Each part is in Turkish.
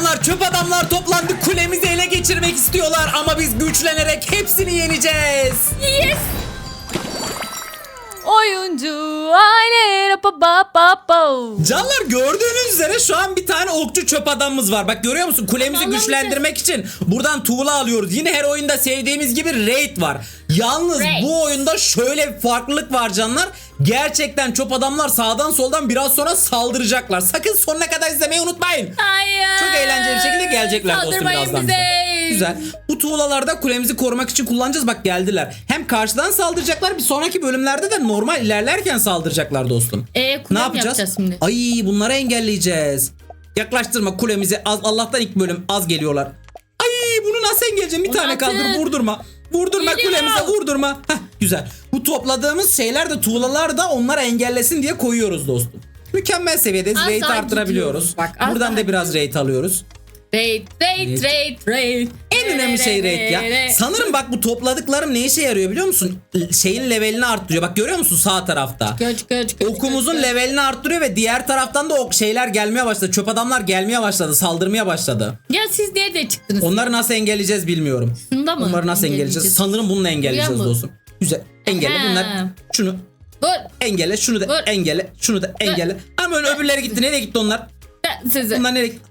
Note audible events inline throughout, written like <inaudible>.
Canlar çöp adamlar toplandı kulemizi ele geçirmek istiyorlar ama biz güçlenerek hepsini yeneceğiz. Yes. Oyuncu aile pa pa pa pa. Canlar gördüğünüz üzere şu an bir tane okçu çöp adamımız var. Bak görüyor musun? Kulemizi Allah'ım güçlendirmek için buradan tuğla alıyoruz. Yine her oyunda sevdiğimiz gibi raid var. Yalnız Raid. bu oyunda şöyle bir farklılık var canlar. Gerçekten çöp adamlar sağdan soldan biraz sonra saldıracaklar. Sakın sonuna kadar izlemeyi unutmayın. Hayır. Çok eğlenceli bir şekilde gelecekler dostum Saldırmayın birazdan bize. bize. Güzel. Bu tuğlalarda kulemizi korumak için kullanacağız. Bak geldiler. Hem karşıdan saldıracaklar bir sonraki bölümlerde de normal ilerlerken saldıracaklar dostum. E, kulem ne yapacağız? şimdi. Ay bunları engelleyeceğiz. Yaklaştırma kulemizi. Az Allah'tan ilk bölüm az geliyorlar. Ay bunu nasıl engelleyeceğim? Bir Onu tane kaldır vurdurma. Vurdurma Geliyor. kulemize vurdurma. Heh, güzel. Bu topladığımız şeyler de tuğlalar da onları engellesin diye koyuyoruz dostum. Mükemmel seviyedeyiz. Rate arttırabiliyoruz. Bak, Buradan da biraz rate alıyoruz. Raid, raid, raid, raid. En önemli şey rate ya. Sanırım bak bu topladıklarım ne işe yarıyor biliyor musun? Şeyin levelini arttırıyor. Bak görüyor musun sağ tarafta? Göç, göç, göç, Okumuzun göç. levelini arttırıyor ve diğer taraftan da ok şeyler gelmeye başladı. Çöp adamlar gelmeye başladı. Saldırmaya başladı. Ya siz nerede çıktınız? Onları nasıl engelleyeceğiz bilmiyorum. Şunda mı? Onları nasıl engelleyeceğiz? Sanırım bununla engelleyeceğiz Buraya mı? dostum. Güzel. Engelle Ha. bunlar. Şunu Dur. engelle, şunu da Dur. engelle, şunu da engelle. Ama öbürleri gitti. Nereye gitti onlar? Ben size. Bunlar nereye gitti?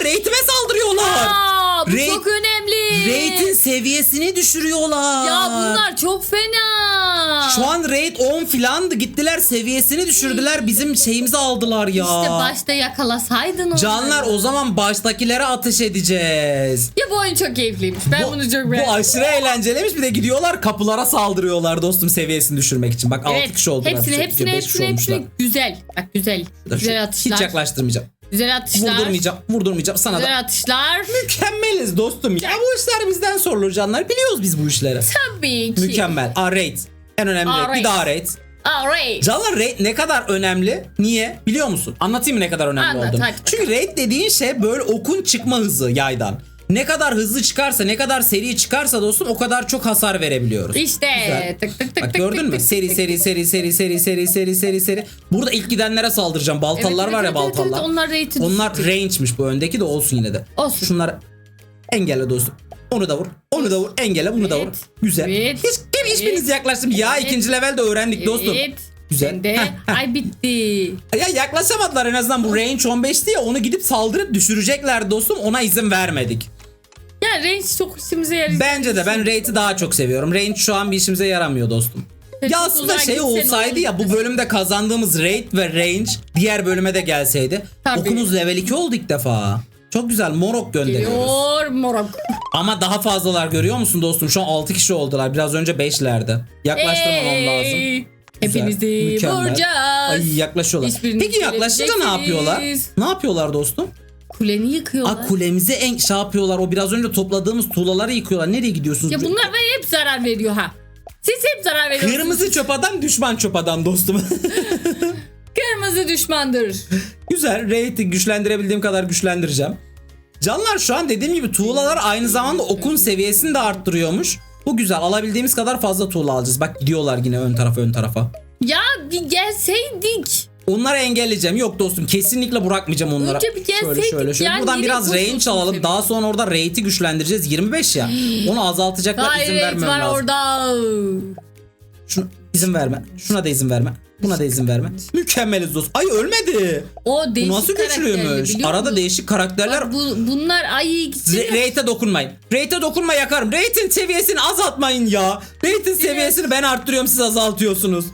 Aa, rate'ime saldırıyorlar. Aa, bu Raid- çok önemli. Rate'in seviyesini düşürüyorlar. Ya bunlar çok fena. Şu an rate 10 filandı. Gittiler seviyesini düşürdüler. Bizim şeyimizi aldılar ya. İşte başta yakalasaydın onları. Canlar o zaman baştakilere ateş edeceğiz. Ya bu oyun çok keyifliymiş. Ben bu, bunu çok bu beğendim. aşırı eğlenceliymiş. Bir de gidiyorlar kapılara saldırıyorlar dostum seviyesini düşürmek için. Bak 6 kişi oldular. Hepsini, hepsini, hepsini, olmuşlar. hepsini. Güzel. Bak güzel. Güzel atışlar. Hiç yaklaştırmayacağım. Güzel atışlar. Vurdurmayacağım. Vurdurmayacağım. Sana da Güzel atışlar. mükemmeliz dostum. Ya bu işler bizden sorulur canlar. Biliyoruz biz bu işleri. Tabii ki. Mükemmel. Aa, rate. En önemli. Aa, rate. rate. Bir daha rate. Alright. Canlar rate ne kadar önemli? Niye? Biliyor musun? Anlatayım mı ne kadar önemli Anlat, olduğunu? Çünkü rate dediğin şey böyle okun çıkma hızı yaydan. Ne kadar hızlı çıkarsa, ne kadar seri çıkarsa dostum o kadar çok hasar verebiliyoruz. İşte. Güzel. Tık tık tık Bak tık gördün tık mü? tık Seri tık seri seri seri seri seri seri seri seri. Burada ilk gidenlere saldıracağım. Baltalılar Evet, var ya evet, evet, baltalılar. evet, onlar rate'i Onlar range'miş bu öndeki de olsun yine de. Olsun. Şunları engelle dostum. Onu da vur. Onu da vur. Engelle bunu da vur. Evet. Güzel. Evet. Hiç kim hiçbiriniz yaklaştım. Ya Evet. ikinci levelde öğrendik dostum. Evet. Güzel. Sen de. Ay bitti. Ya yaklaşamadılar en azından bu range 15'ti ya onu gidip saldırıp düşürecekler dostum ona izin vermedik. Ya range çok işimize yarayacak. Bence de ben rate'i daha çok seviyorum. Range şu an bir işimize yaramıyor dostum. Çok Ya aslında uzağa şey gitsen olsaydı ya bu bölümde kazandığımız rate ve range diğer bölüme de gelseydi. Tabii. Okumuz level 2 oldu ilk defa. Çok güzel morok gönderiyoruz. Geliyor morok. Ama daha fazlalar görüyor musun dostum? Şu an 6 kişi oldular. Biraz önce 5'lerdi. Yaklaştırmamam lazım. Ey, Güzel, Hepinizi mükemmel. vuracağız. Ay yaklaşıyorlar. Hiçbiriniz Peki yaklaşınca ne yapıyorlar? Ne yapıyorlar dostum? Kuleni yıkıyorlar. Aa, kulemizi en şey yapıyorlar. O biraz önce topladığımız tuğlaları yıkıyorlar. Nereye gidiyorsunuz? ya bunlar bana hep zarar veriyor ha. Siz hep zarar veriyorsunuz. Kırmızı çöp adam düşman çöp adam dostum. <laughs> Kırmızı düşmandır. Güzel. Rate'i güçlendirebildiğim kadar güçlendireceğim. Canlar şu an dediğim gibi tuğlalar aynı zamanda okun seviyesini de arttırıyormuş. Bu güzel. Alabildiğimiz kadar fazla tuğla alacağız. Bak gidiyorlar yine ön tarafa ön tarafa. Ya bir gelseydik. Onları engelleyeceğim. Yok dostum kesinlikle bırakmayacağım onlara. Önce bir şöyle şöyle şöyle. ya, Buradan biraz range alalım. Daha sonra orada rate'i güçlendireceğiz. 25 ya. <gasps> Onu azaltacaklar izin Gayret vermem var lazım. orada. Şunu izin verme. Şuna da izin verme. Buna da izin verme. Mükemmeliz dost. Ay ölmedi. O Bu değişik nasıl karakterli, güçlüymüş? Arada musun? değişik karakterler. Bu, bunlar ay Rate'e dokunmayın. Rate'e dokunma yakarım. Rate'in seviyesini azaltmayın ya. Rate'in seviyesini ben arttırıyorum siz azaltıyorsunuz.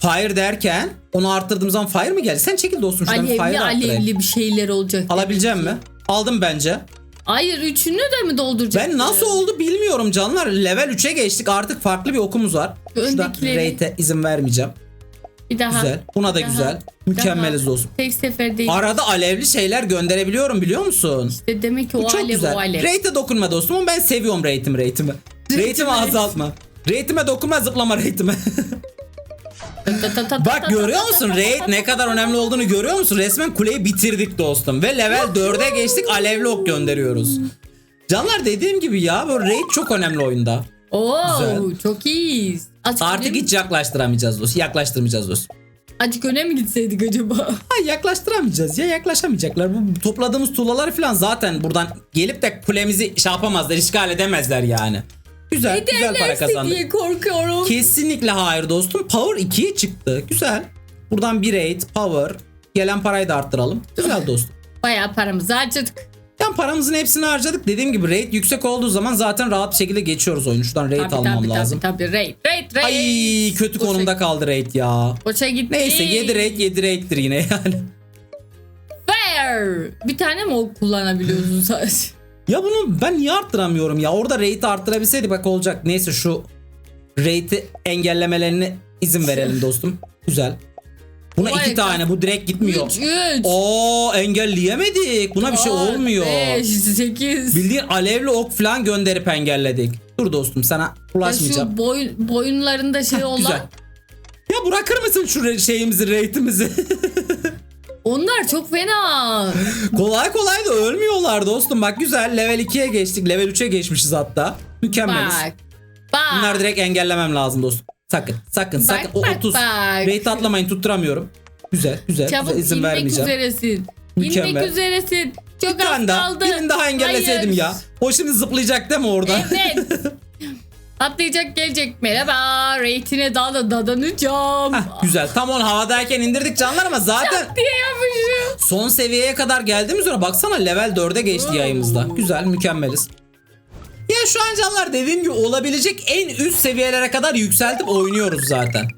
Fire derken onu arttırdığım zaman fire mı geldi? Sen çekil dostum şuradan alevli fire arttırayım. alevli bir şeyler olacak. Alabileceğim mi? Aldım bence. Hayır üçünü de mi dolduracak? Ben nasıl oldu bilmiyorum canlar. Level 3'e geçtik. Artık farklı bir okumuz var. Şurada rate'e izin vermeyeceğim. Bir daha. Güzel. Buna da Daha, güzel. Mükemmeliz daha. dostum. Tek sefer değil. Arada alevli şeyler gönderebiliyorum biliyor musun? İşte demek ki o Bu çok alev güzel. o alev. Rate'e dokunma dostum ama ben seviyorum rate'imi rate'imi. Rate'imi azaltma. Rate'ime dokunma zıplama rate'ime. <laughs> Bak görüyor musun raid ne kadar önemli olduğunu görüyor musun? Resmen kuleyi bitirdik dostum. Ve level 4'e geçtik alevli ok gönderiyoruz. Canlar dediğim gibi ya bu raid çok önemli oyunda. Oo Güzel. çok iyiyiz. Azıcık Artık hiç yaklaştıramayacağız dostum. Yaklaştırmayacağız dostum. Acık öne mi gitseydik acaba? <laughs> Ha, yaklaştıramayacağız ya yaklaşamayacaklar. Bu topladığımız tuğlaları falan zaten buradan gelip de kulemizi şey yapamazlar, işgal edemezler yani. Güzel, güzel para kazandık. diye korkuyorum. Kesinlikle hayır dostum. Power 2'ye çıktı. Güzel. Buradan bir rate, power. Gelen parayı da arttıralım. Güzel dostum. Bayağı paramızı harcadık. Yani paramızın hepsini harcadık. Dediğim gibi rate yüksek olduğu zaman zaten rahat bir şekilde geçiyoruz oyunu. Şuradan rate Tabii almam tabii lazım. tabii tabii. Rate rate rate. Ay kötü Boşa- konumda kaldı rate ya. Boşa gitti. Neyse 7 rate 7 rate'tir yine <laughs> yani. Fair. Bir tane mi o kullanabiliyorsun <laughs> sadece? Ya bunu ben niye arttıramıyorum ya? Orada rate'i arttırabilseydik bak olacak. Neyse şu rate'i engellemelerine izin verelim <laughs> dostum. Güzel. Buna Vay iki tane bu direkt gitmiyor. 3 3. Oo engelleyemedik. Buna bir şey olmuyor. 5 8. Bildiğin alevli ok falan gönderip engelledik. Dur dostum sana ulaşmayacağım. Şu boyun, boyunlarında şey olan. güzel. Ya bırakır mısın şu re- şeyimizi, rate'imizi? <laughs> Onlar çok fena. kolay kolay da ölmüyorlar dostum. Bak güzel level 2'ye geçtik. Level 3'e geçmişiz hatta. Mükemmeliz. Bak. Bak. Bunları direkt engellemem lazım dostum. Sakın, sakın, Bak, sakın. O bak, 30. bak. Rate atlamayın, tutturamıyorum. Güzel, güzel. Çabuk güzel. izin vermeyeceğim. üzeresin. Mükemmel. İnmek üzeresin. Çok Bir az kaldı. birini daha engelleseydim Hayır. ya. O şimdi zıplayacak değil mi orada? Evet. <laughs> Atlayacak gelecek. Merhaba. Rate'ine daha da dadanacağım. Heh, güzel. Tam onu havadayken indirdik canlar ama zaten diye yapışıyor. son seviyeye kadar geldiğimiz sonra baksana level 4'e geçti yayımızda. Güzel, mükemmeliz. Ya şu an canlar dediğim gibi olabilecek en üst seviyelere kadar yükseltip oynuyoruz zaten.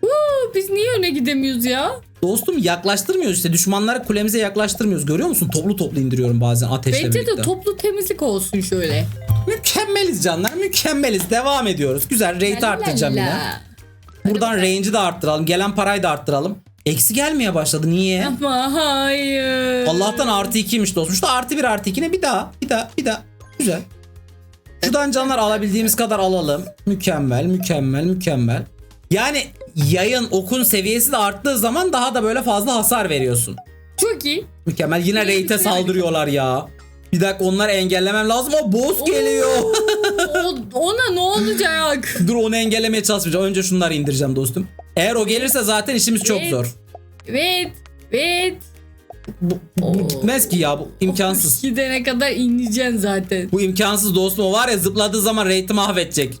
Huu, Biz niye öne gidemiyoruz ya? Dostum yaklaştırmıyoruz işte düşmanları kulemize yaklaştırmıyoruz. Görüyor musun? Toplu toplu indiriyorum bazen ateşle Bence birlikte. de toplu temizlik olsun şöyle. Mükemmeliz canlar mükemmeliz. Devam ediyoruz. Güzel rate arttıracağım yine. Buradan range'i de arttıralım. Gelen parayı da arttıralım. Eksi gelmeye başladı. Niye? Ama hayır. Allah'tan artı 2'ymiş dostum. Şurada artı 1 artı 2 ne? Bir daha. Bir daha. Bir daha. Güzel. Şuradan canlar alabildiğimiz kadar alalım. Mükemmel, mükemmel, mükemmel. Yani yayın okun seviyesi de arttığı zaman daha da böyle fazla hasar veriyorsun. Çok iyi. Mükemmel. Yine rate'e saldırıyorlar ya. Bir dakika onları engellemem lazım. O boss geliyor. <laughs> o, ona ne olacak? Dur onu engellemeye çalışmayacağım. Önce şunları indireceğim dostum. Eğer o gelirse zaten işimiz çok Evet. zor. Evet. Evet. Bu, bu Oo. gitmez ki ya bu imkansız. Gidene kadar ineceksin zaten. Bu imkansız dostum o var ya zıpladığı zaman rate'i mahvedecek.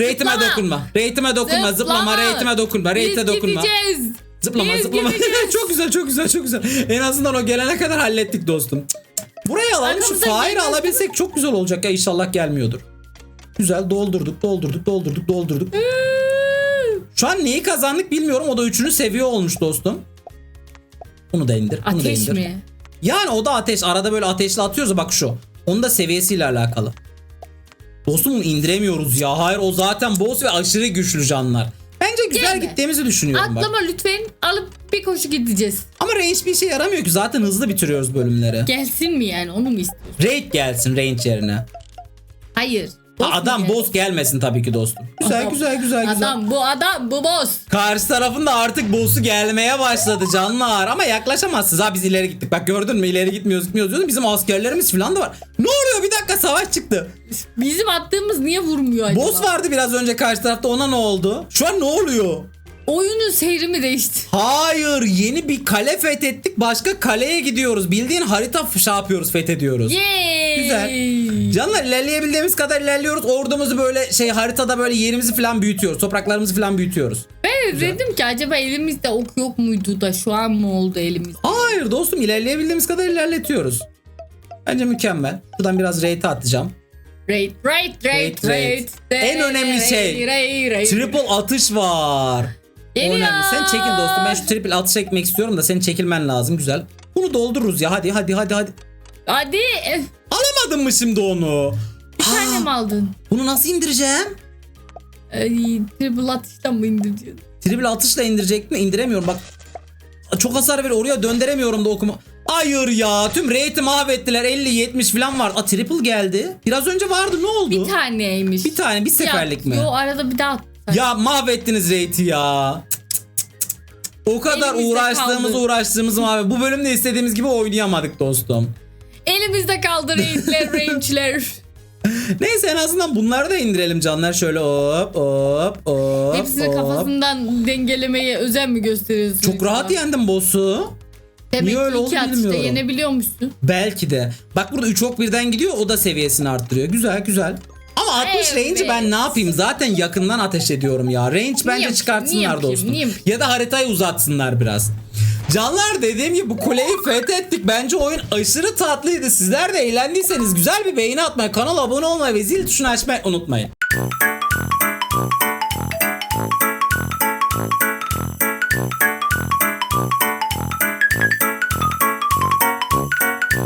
Rate'ime Zıplama. dokunma. Rate'ime dokunma. Zıplama. Rate'ime dokunma. Rate'e Biz dokunma. gideceğiz. Zıplama Biz zıplama. <laughs> gideceğiz. çok güzel çok güzel çok güzel. En azından o gelene kadar hallettik dostum. Buraya alalım şu fire alabilsek çok güzel olacak ya inşallah gelmiyordur. Güzel doldurduk doldurduk doldurduk doldurduk. Şu an neyi kazandık bilmiyorum o da üçüncü seviye olmuş dostum. Bunu da indir. Bunu da Ateş indir. mi? Yani o da ateş. Arada böyle ateşle atıyoruz bak şu. Onun da seviyesiyle alakalı. Dostum bunu indiremiyoruz ya. Hayır o zaten boss ve aşırı güçlü canlar. Bence güzel Gelme. gittiğimizi düşünüyorum bak. Atlama lütfen. Alıp bir koşu gideceğiz. Ama range bir işe yaramıyor ki zaten hızlı bitiriyoruz bölümleri. Gelsin mi yani onu mu istiyorsun? Raid gelsin range yerine. Hayır. Ha, mu adam gelsin? boss gelmesin tabii ki dostum. Güzel Adam- güzel güzel güzel. Adam bu adam bu boss. Karşı tarafın da artık boss'u gelmeye başladı canlar. Ama yaklaşamazsınız ha biz ileri gittik. Bak gördün mü ileri gitmiyoruz gitmiyoruz diyordum. Bizim askerlerimiz falan da var. Ne bir dakika savaş çıktı. Bizim attığımız niye vurmuyor acaba? Boss vardı biraz önce karşı tarafta ona ne oldu? Şu an ne oluyor? Oyunun seyri mi değişti? Hayır yeni bir kale fethettik başka kaleye gidiyoruz. Bildiğin harita şey yapıyoruz fethediyoruz. Yay. Güzel. Canlar ilerleyebildiğimiz kadar ilerliyoruz. Ordumuzu böyle şey haritada böyle yerimizi falan büyütüyoruz. Topraklarımızı falan büyütüyoruz. Ben dedim ki acaba elimizde ok yok muydu da şu an mı oldu elimizde? Hayır dostum ilerleyebildiğimiz kadar ilerletiyoruz. Bence mükemmel. Şuradan biraz rate atacağım. Raid, raid, raid, Raid. En önemli şey. Triple atış var. Geliyor. önemli. Sen çekil dostum. Ben şu triple atış ekmek istiyorum da senin çekilmen lazım. Güzel. Bunu doldururuz ya. Hadi hadi hadi hadi. Hadi. Alamadın mı şimdi onu? Bir tane mi aldın? Bunu nasıl indireceğim? Ay, triple atışla mı indirdin? Triple atışla indirecek mi? İndiremiyorum bak. Çok hasar veriyor. Oraya döndüremiyorum da okuma. Hayır ya. Tüm rate'i mahvettiler. 50-70 falan var. A triple geldi. Biraz önce vardı. Ne oldu? Bir taneymiş. Bir tane bir seferlik mi? Yo arada bir daha. Ya mahvettiniz rate'i ya. O kadar Elimizde uğraştığımız kaldı. uğraştığımız mahvet. Bu bölümde istediğimiz gibi oynayamadık dostum. Elimizde kaldı raidler, range'ler. <laughs> Neyse en azından bunları da indirelim canlar. Şöyle hop hop hop. Hepsini hop. kafasından dengelemeye özen mi gösteriyorsun? Çok rahat yendim boss'u. Demek Niye öyle oldu iki atışta bilmiyorum. yenebiliyormuşsun. Belki de. Bak burada 3 ok birden gidiyor o da seviyesini arttırıyor. Güzel güzel. Ama 60 Evet. range'i ben ne yapayım? Zaten yakından ateş ediyorum ya. Range bence yapayım, niye çıkartsınlar yapayım, dostum. niye yapayım? Ya da haritayı uzatsınlar biraz. Canlar dediğim gibi bu kuleyi fethettik. Bence oyun aşırı tatlıydı. Sizler de eğlendiyseniz güzel bir beğeni atmayı, kanala abone olmayı ve zil tuşunu açmayı unutmayın.